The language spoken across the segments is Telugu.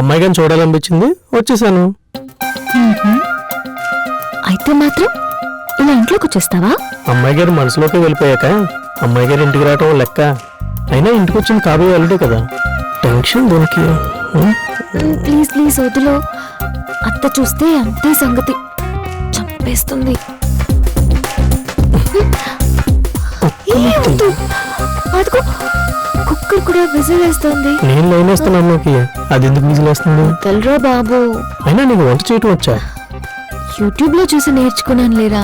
అమ్మాయి గారిని చూడాలనిపించింది. వచ్చేసాను. అయితే మాత్రం ఇలా ఇంట్లోకి వచ్చేస్తావా? అమ్మాయి గారు మనసులోకి వెళ్ళిపోయాక అమ్మాయి గారు ఇంటికి రావటం లెక్క. అయినా ఇంటికి వచ్చింది కాబోయే అల్లుడే కదా. టెన్షన్ దీనికి? ప్లీజ్ ప్లీజ్ వదిలో. అత్త చూస్తే అంతే సంగతి. చంపేస్తుంది. అదిగో. కుక్కర్ కూడా విజిల్ వేస్తుంది నేను లైన్ వేస్తాను అమ్మకి అది ఎందుకు విజిలేస్తుంది తెలరా బాబు. అయినా నీకు వంట చేయటం వచ్చా? యూట్యూబ్లో చూసి నేర్చుకున్నాను లేరా?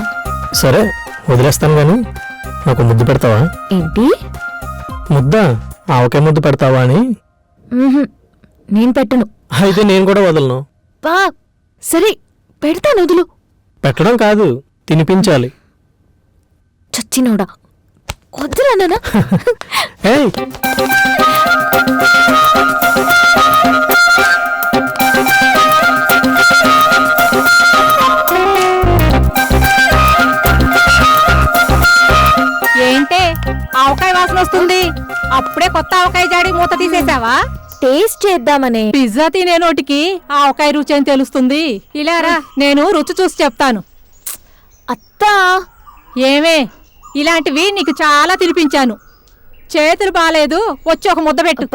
సరే వదిలేస్తాను గాని. నాకు ముద్దు పెడతావా? ఏంటి? ముద్ద? ఆవకాయ ముద్దు పెడతావా అని. మ్మ్హ్మ్. నేను పెట్టను. అయితే నేను కూడా వదలను. బా సరే పెడతాను వదులు. పెట్టడం కాదు తినిపించాలి. చచ్చినోడా? వద్దురా నాన్న. ఏయ్. ఏంటే? ఆవకాయ వాసన వస్తుంది. అప్పుడే కొత్త ఆవకాయ జాడి మూత తీసేసావా? టేస్ట్ చేద్దామనే. పిజ్జా తినే నోటికి ఆవకాయ రుచి అని తెలుస్తుంది. ఇలారా నేను రుచి చూసి చెప్తాను. అత్తా. ఏమే? ఇలాంటివి నీకు చాలా తినిపించాను. చేతులు బాలేదు వచ్చి ఒక ముద్ద పెట్టు.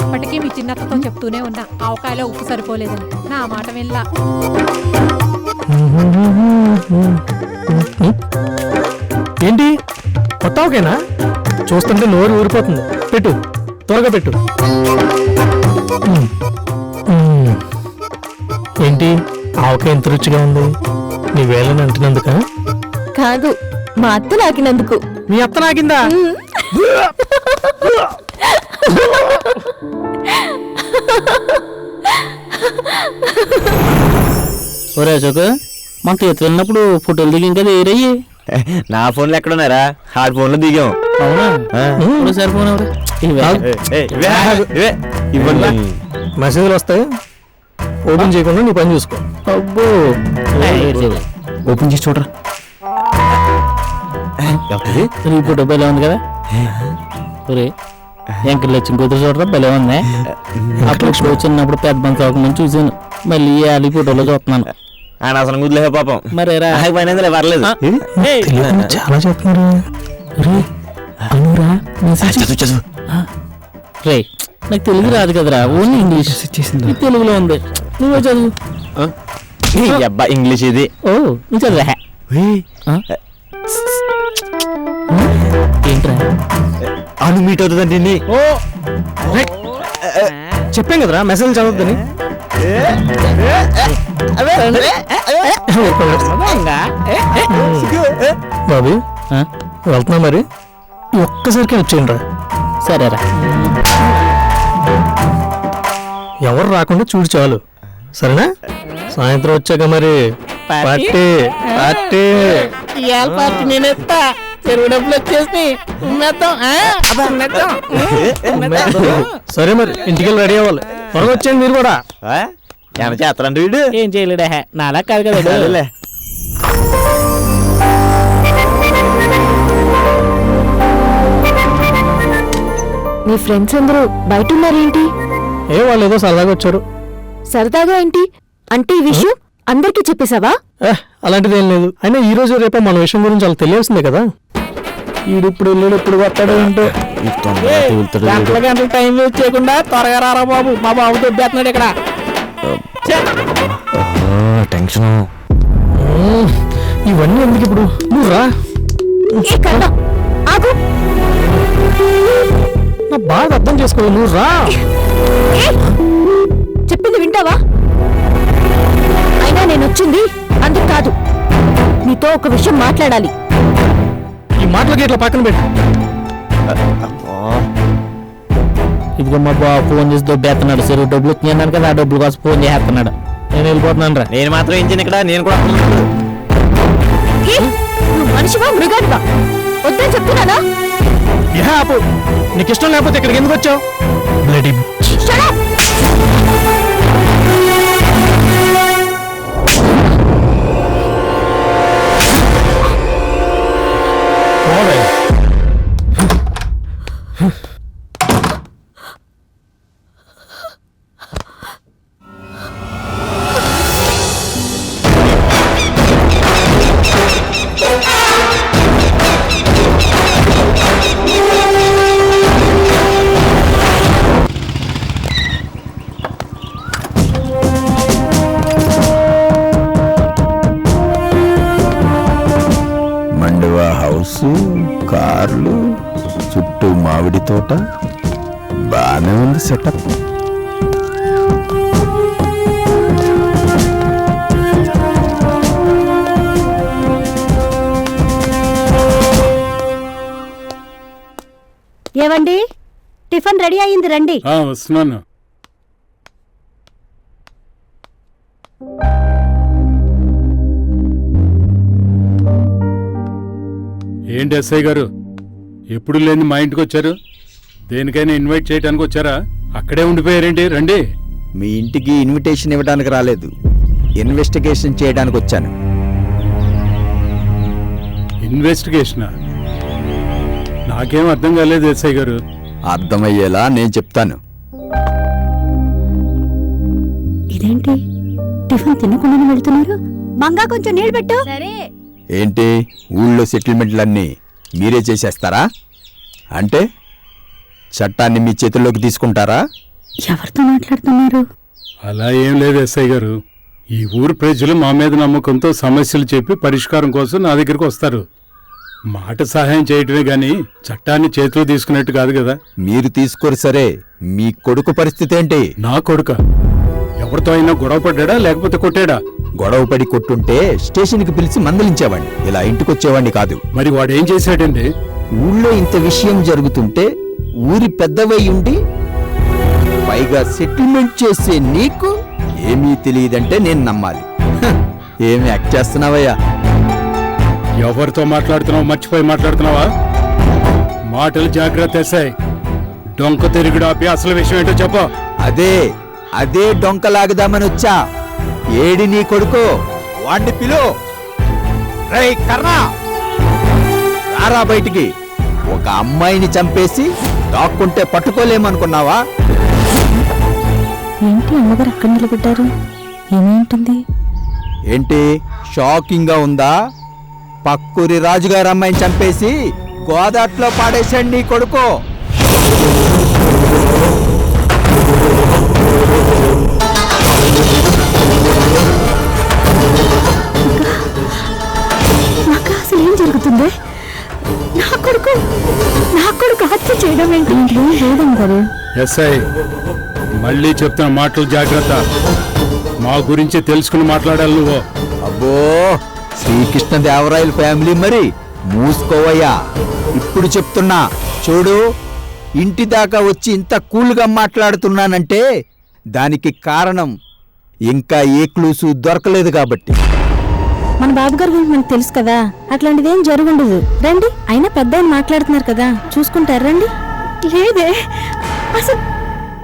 అప్పటికి మీ చిన్నత్తతో చెప్తూనే ఉన్నా ఆవకాయలో ఉప్పు సరిపోలేదని. నా మాట వెళ్ళా ఏంటి? కొత్త ఆవకాయనా చూస్తుంటే నోరు ఊరిపోతుంది. పెట్టు. త్వరగా పెట్టు. ఏంటి? ఆవకాయ ఎంత రుచిగా ఉంది? నీ వేలని అంటున్నందుక? కాదు మా అత్త నాకినందుకు. మీ అత్త నాకిందా? ఒరే అశోక్ మన తీర్థ వెళ్ళినప్పుడు ఫోటోలు దిగి ఇంకా ఏరయ్యి నా ఫోన్లో ఎక్కడ ఉన్నారా హార్డ్ ఫోన్లో దిగాం. అవునా? ఆ. ఫోన్ ఇవ్వండి. మెసేజ్లు వస్తాయి. ఓపెన్ చేయకుండా నీ పని చూసుకో. అబ్బో. ఓపెన్ చేసి చూడరా. ఫోటో భలే ఉంది కదా? ఒరే ఎంకర్ లక్ష్మి కూతురు చూడరా? భలే ఉంది. అప్పుడు ఇప్పుడు చిన్నప్పుడు పెద్ద మంది చూశాను. మళ్ళీ ఈ ఫోటోలో చూస్తున్నాను. ఆయన అసలు కుదిలే పాపం. మరి పని పర్లేదు. చాలా చెప్తున్నారు రే అనురా మెసేజ్ చదువు చదువు. రే నాకు తెలుగు రాదు కదరా ఓన్లీ ఇంగ్లీష్. ఇది తెలుగులో ఉంది. నువ్వే చదువు. అబ్బా ఇంగ్లీష్ ఇది. ఓ నువ్వు చదువు? ఏంట్రా? అను మీట్ అవుతుందండి. ఓ. చెప్పాం కదరా మెసేజ్ చదవద్దని. బాబు? వెళ్తున్నా మరి. ఒక్కసారికి హెల్ప్ చేయండి రా. సరేరా. ఎవరు రాకుండా చూడు చాలు. సరేనా? సాయంత్రం వచ్చాక మరి పార్టీ? పార్టీ ఇవాళ పార్టీ నేను ఎత్తా చెరువు డబ్బులు వచ్చేసి. సరే మరి ఇంటికి వెళ్ళి రెడీ అవ్వాలి. త్వరగా వచ్చేయండి మీరు కూడా? ఏమైనా చేస్తారంట వీడు? ఏం చేయలేడా. నాలా కాదు కదా వీడు. నీ ఫ్రెండ్స్ అందరూ బయట ఉన్నారేంటి ఏ వాళ్ళు ఏదో సరదాగా వచ్చారు. సరదాగా ఏంటి? అంటే ఈ విషయం అందరికీ చెప్పేశావా? ఏ అలాంటిది ఏం లేదు. అయినా ఈ రోజు రేపే మన విషయం గురించి వాళ్ళకి తెలియాల్సిందే కదా. వెళ్ళాడు ఇప్పుడు వస్తాడు ఏంటో. వీడు. గంటల గంటలు టైం వేస్ట్ చేయకుండా త్వరగా రారా బాబు. మా బాబు దొబ్బేస్తున్నాడు ఇక్కడ. టెన్షన్. ఇవన్నీ ఎందుకు ఇప్పుడు? నువ్వు రా. నా బాధ అర్థం చేసుకో నువ్వు రా! చెప్పింది వింటావా? అయినా నేను వచ్చింది అందుకు కాదు. నీతో ఒక విషయం మాట్లాడాలి. మాటలకి ఇట్లా పక్కన పెట్టు. ఇదిగో మా బాబు ఫోన్ చేసి దొబ్బేస్తున్నాడు చెరువు డబ్బులు వచ్చినాను కదా ఆ డబ్బులు కోసం ఫోన్ చేస్తున్నాడు నేను వెళ్ళిపోతున్నాను రా. నేను మాత్రం ఏం చేయను ఇక్కడ నేను కూడా మనిషివా మృగానివా? వద్దని చెప్తున్నానా? ఏ ఆపు. నీకు ఇష్టం లేకపోతే ఇక్కడికి ఎందుకు వచ్చావు? చుట్టూ మామిడి తోట. బాగానే ఉంది సెటప్. ఏవండి? టిఫిన్ రెడీ అయ్యింది రండి. ఆ, వస్తున్నాను. ఏంటి ఎస్ఐ గారు? ఎప్పుడు లేని మా ఇంటికి వచ్చారు? దేనికైనా ఇన్వైట్ చేయడానికి వచ్చారా? అక్కడే ఉండిపోయారేంటి? రండి. మీ ఇంటికి ఇన్విటేషన్ ఇవ్వడానికి రాలేదు. ఇన్వెస్టిగేషన్ చేయడానికి వచ్చాను. ఇన్వెస్టిగేషనా నాకేం అర్థం కాలేదు ఎస్ఐ గారు. అర్థమయ్యేలా నేను చెప్తాను. ఇదేంటి? టిఫిన్ తినకుండానే వెళ్తున్నారు? మంగా కొంచెం నీళ్ళు పెట్టు. సరే. ఏంటి? ఊళ్ళో సెటిల్మెంట్లన్నీ మీరే చేసేస్తారా? అంటే చట్టాన్ని మీ చేతుల్లోకి తీసుకుంటారా? ఎవరితో మాట్లాడుతున్నారు? అలా ఏం లేదు ఎస్ఐ గారు. ఈ ఊరు ప్రజలు మా మీద నమ్మకంతో సమస్యలు చెప్పి పరిష్కారం కోసం నా దగ్గరికి వస్తారు. మాట సహాయం చేయటమే గాని చట్టాన్ని చేతిలో తీసుకున్నట్టు కాదు కదా. మీరు తీసుకోరు సరే మీ కొడుకు పరిస్థితి ఏంటి? నా కొడుక. ఎవరితో అయినా గొడవ పడ్డా లేకపోతే కొట్టాడా? గొడవ పడి కొట్టుంటే స్టేషన్కి పిలిచి మందలించేవాడిని ఇలా ఇంటికొచ్చేవాడిని కాదు. మరి వాడేం చేశాడండి? ఊళ్ళో ఇంత విషయం జరుగుతుంటే ఊరి పెద్దవై ఉండి పైగా సెటిల్మెంట్ చేసే నీకు ఏమీ తెలియదంటే నేను నమ్మాలి. ఏమి యాక్ట్ చేస్తున్నావయ్యా? ఎవరితో మాట్లాడుతున్నావు? మర్చిపోయి మాట్లాడుతున్నావా? మాటలు జాగ్రత్త ఎస్ఐ డొంక తిరుగుడు ఆపి అసలు విషయం ఏంటో చెప్పు. అదే అదే డొంకలాగుదామని వచ్చా. ఏడి నీ కొడుకు? వాడిని పిలు. రేయ్ కర్ణా రారా బయటికి. ఒక అమ్మాయిని చంపేసి దాక్కుంటే పట్టుకోలేమనుకున్నావా? ఏంటి అమ్మగారు అక్కడ నిలబడ్డారు? ఏమేంటుంది? ఏంటి? షాకింగ్గా ఉందా? పక్కూరి రాజుగారు అమ్మాయిని చంపేసి గోదాట్లో పాడేశాడు నీ కొడుకు. జరుగుతుంది నా కొడుకు నా కొడుకు హత్య చేయడం ఏంటి? లేదమ్మగారు ఎస్ఐ మళ్ళీ చెప్తున్న మాటలు జాగ్రత్త. మా గురించి తెలుసుకుని మాట్లాడాలి నువ్వు. అబ్బో శ్రీకృష్ణ దేవరాయల ఫ్యామిలీ మరి మూసుకోవయ్యా. ఇప్పుడు చెప్తున్నా చూడు ఇంటి దాకా వచ్చి ఇంత కూల్గా మాట్లాడుతున్నానంటే దానికి కారణం ఇంకా ఏ క్లూసు దొరకలేదు కాబట్టి. మన బాబు గారి గురించి మనకు తెలుసు కదా? అట్లాంటిది ఏం జరుగుండదు. రండి అయినా పెద్ద ఆయన మాట్లాడుతున్నారు కదా? చూసుకుంటారు రండి. లేదే. అసలు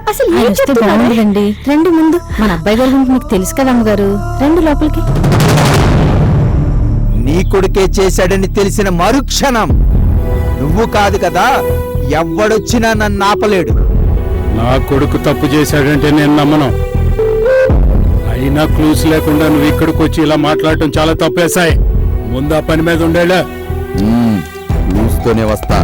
అసలు ఏం చెప్తున్నారు? రండి రండి ముందు. మన అబ్బాయి గారి గురించి మీకు తెలుసు కదా అమ్మగారు? రండి లోపలికి. నీ కొడుకే చేశాడని తెలిసిన మరుక్షణం. నువ్వు కాదు కదా ఎవ్వడొచ్చినా నన్ను ఆపలేడు. నా కొడుకు తప్పు చేశాడంటే నేను నమ్మను. అయినా క్లూస్ లేకుండా నువ్వు ఇక్కడికి వచ్చి ఇలా మాట్లాడటం చాలా తప్పేశాయి ముందు ఆ పని మీద ఉండేలా. క్లూస్తోనే చూస్తూనే వస్తా.